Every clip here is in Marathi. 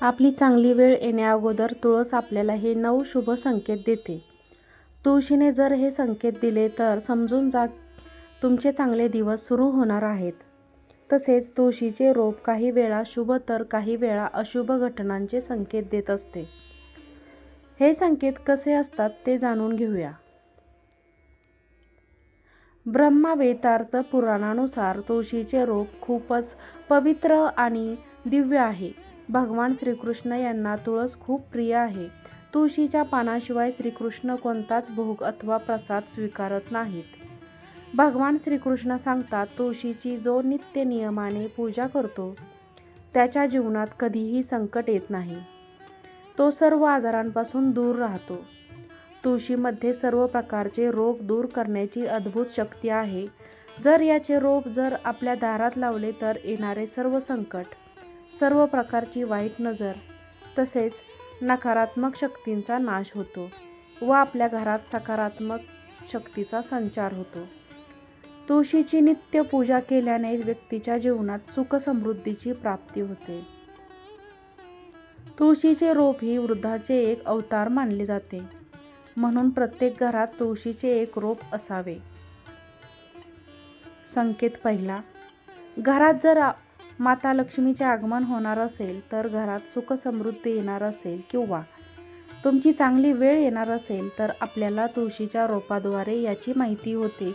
आपली चांगली वेळ येण्याअगोदर तुळस आपल्याला हे नऊ शुभ संकेत देते. तुळशीने जर हे संकेत दिले तर समजून जा तुमचे चांगले दिवस सुरू होणार आहेत. तसेच तुळशीचे रोप काही वेळा शुभ तर काही वेळा अशुभ घटनांचे संकेत देत असते. हे संकेत कसे असतात ते जाणून घेऊया. ब्रह्मवेतार्थ पुराणानुसार तुळशीचे रोप खूपच पवित्र आणि दिव्य आहे. भगवान श्रीकृष्ण यांना तुळस खूप प्रिय आहे. तुळशीच्या पानाशिवाय श्रीकृष्ण कोणताच भोग अथवा प्रसाद स्वीकारत नाहीत. भगवान श्रीकृष्ण सांगतात तुळशीची जो नित्य नियमाने पूजा करतो त्याच्या जीवनात कधीही संकट येत नाही. तो सर्व आजारांपासून दूर राहतो. तुळशीमध्ये सर्व प्रकारचे रोग दूर करण्याची अद्भुत शक्ती आहे. जर याचे रोप जर आपल्या दारात लावले तर येणारे सर्व संकट, सर्व प्रकारची वाईट नजर तसेच नकारात्मक शक्तींचा नाश होतो व आपल्या घरात सकारात्मक शक्तीचा संचार होतो. तुळशीची नित्य पूजा केल्याने व्यक्तीच्या जीवनात सुख समृद्धीची प्राप्ती होते. तुळशीचे रोप ही वृद्धाचे एक अवतार मानले जाते. म्हणून प्रत्येक घरात तुळशीचे एक रोप असावे. संकेत पहिला, घरात जर माता लक्ष्मीचे आगमन होणार असेल तर घरात सुख समृद्धी येणार असेल किंवा तुमची चांगली वेळ येणार असेल तर आपल्याला तुळशीच्या रोपाद्वारे याची माहिती होते.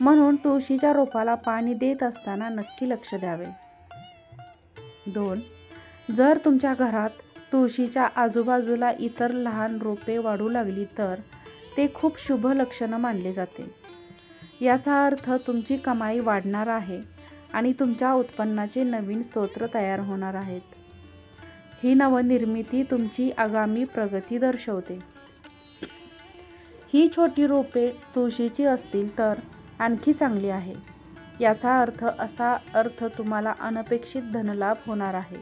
म्हणून तुळशीच्या रोपाला पाणी देत असताना नक्की लक्ष द्यावे. दोन. जर तुमच्या घरात तुळशीच्या आजूबाजूला इतर लहान रोपे वाढू लागली तर ते खूप शुभ लक्षण मानले जाते. याचा अर्थ तुमची कमाई वाढणार आहे आणि तुमच्या उत्पन्नाचे नवीन स्तोत्र तयार होणार आहेत. ही नवनिर्मिती तुमची आगामी प्रगती दर्शवते. ही छोटी रोपे तुळशीची असतील तर आणखी चांगली आहे. याचा अर्थ असा अर्थ तुम्हाला अनपेक्षित धनलाभ होणार आहे.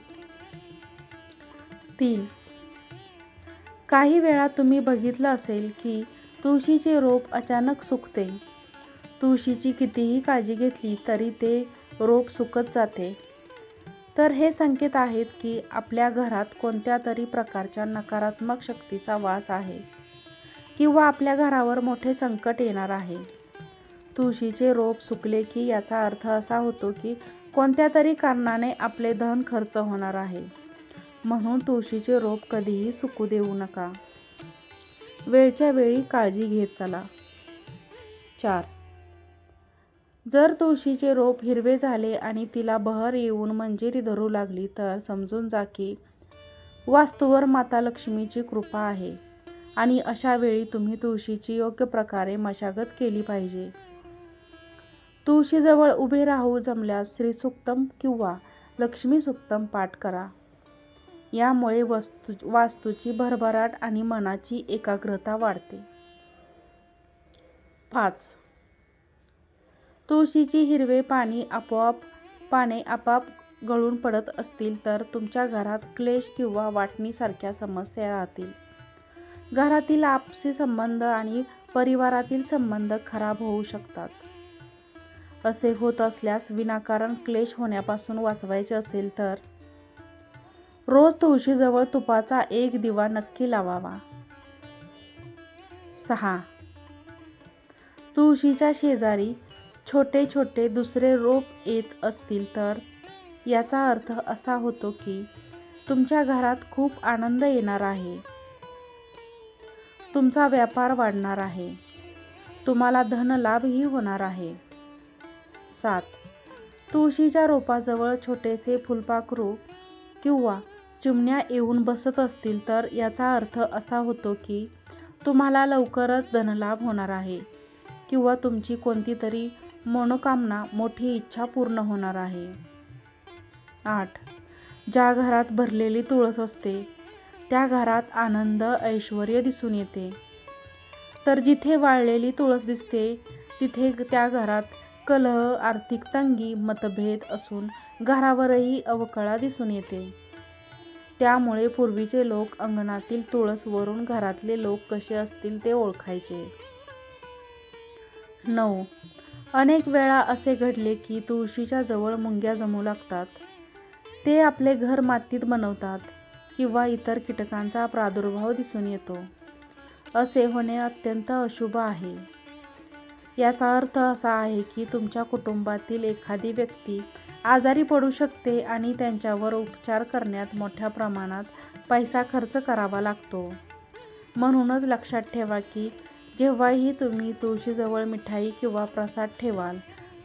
तीन. काही वेळा तुम्ही बघितलं असेल की तुळशीचे रोप अचानक सुकते. तुळशीची कितीही काळजी घेतली तरी ते रोप सुकत जाते. तर हे संकेत आहेत की आपल्या घरात कोणत्या तरी प्रकारच्या नकारात्मक शक्तीचा वास आहे किंवा आपल्या घरावर मोठे संकट येणार आहे. तुळशीचे रोप सुकले की याचा अर्थ असा होतो की कोणत्या तरी कारणाने आपले धन खर्च होणार आहे. म्हणून तुळशीचे रोप कधीही सुकू देऊ नका. वेळच्या वेळी काळजी घेत चला. चार. जर तुळशीचे रोप हिरवे झाले आणि तिला बहर येऊन मंजिरी धरू लागली तर समजून जा की वास्तूवर माता लक्ष्मीची कृपा आहे आणि अशा वेळी तुम्ही तुळशीची योग्य प्रकारे मशागत केली पाहिजे. तुळशीजवळ उभे राहू जमल्यास श्रीसुक्तम किंवा लक्ष्मीसूक्तम पाठ करा. यामुळे वास्तूची भरभराट आणि मनाची एकाग्रता वाढते. पाच. तुळशीची हिरवे पाने आपोआप गळून पडत असतील तर तुमच्या घरात क्लेश किंवा वाटणीसारख्या समस्या राहतील. घरातील आपसी संबंध आणि परिवारातील संबंध खराब होऊ शकतात. असे होत असल्यास विनाकारण क्लेश होण्यापासून वाचवायचे असेल तर रोज तुळशीजवळ तुपाचा एक दिवा नक्की लावावा. सहा. तुळशीच्या शेजारी छोटे छोटे दुसरे रोप येत असतील तर याचा अर्थ असा होतो की तुमच्या घरात खूप आनंद येणार आहे. तुमचा व्यापार वाढणार आहे. तुम्हाला धनलाभही होणार आहे. सात. तुळशीच्या रोपाजवळ छोटेसे फुलपाखरू किंवा चिमण्या येऊन बसत असतील तर याचा अर्थ असा होतो की तुम्हाला लवकरच धनलाभ होणार आहे किंवा तुमची कोणती तरी मनोकामना, मोठी इच्छा पूर्ण होणार आहे. आठ. ज्या घरात भरलेली तुळस असते त्या घरात आनंद, ऐश्वर्य दिसून येते. तर जिथे वाळलेली तुळस दिसते तिथे त्या घरात कलह, आर्थिक तंगी, मतभेद असून घरावरही अवकळा दिसून येते. त्यामुळे पूर्वीचे लोक अंगणातील तुळस वरून घरातले लोक कसे असतील ते ओळखायचे. नऊ. अनेक वेळा असे घडले की तुळशीच्या जवळ मुंग्या जमू लागतात. ते आपले घर मातीत बनवतात. किंवा इतर कीटकांचा प्रादुर्भाव दिसून येतो असे होणे अत्यंत अशुभ आहे याचा अर्थ असा आहे की तुमच्या कुटुंबातील एखादी व्यक्ती आजारी पडू शकते आणि त्यांच्यावर उपचार करण्यात मोठ्या प्रमाणात पैसा खर्च करावा लागतो म्हणूनच लक्षात ठेवा की जेव्हाही तुम्ही तुळशीजवळ मिठाई किंवा प्रसाद ठेवाल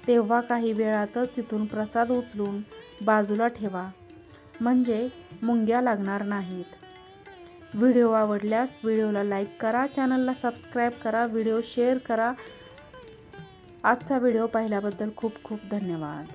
तेव्हा काही वेळातच तिथून प्रसाद उचलून बाजूला ठेवा. म्हणजे मुंग्या लागणार नाहीत. व्हिडिओ आवडल्यास व्हिडिओला लाईक करा चॅनलला सबस्क्राईब करा व्हिडिओ शेअर करा. आजचा व्हिडिओ पाहिल्याबद्दल खूप खूप धन्यवाद.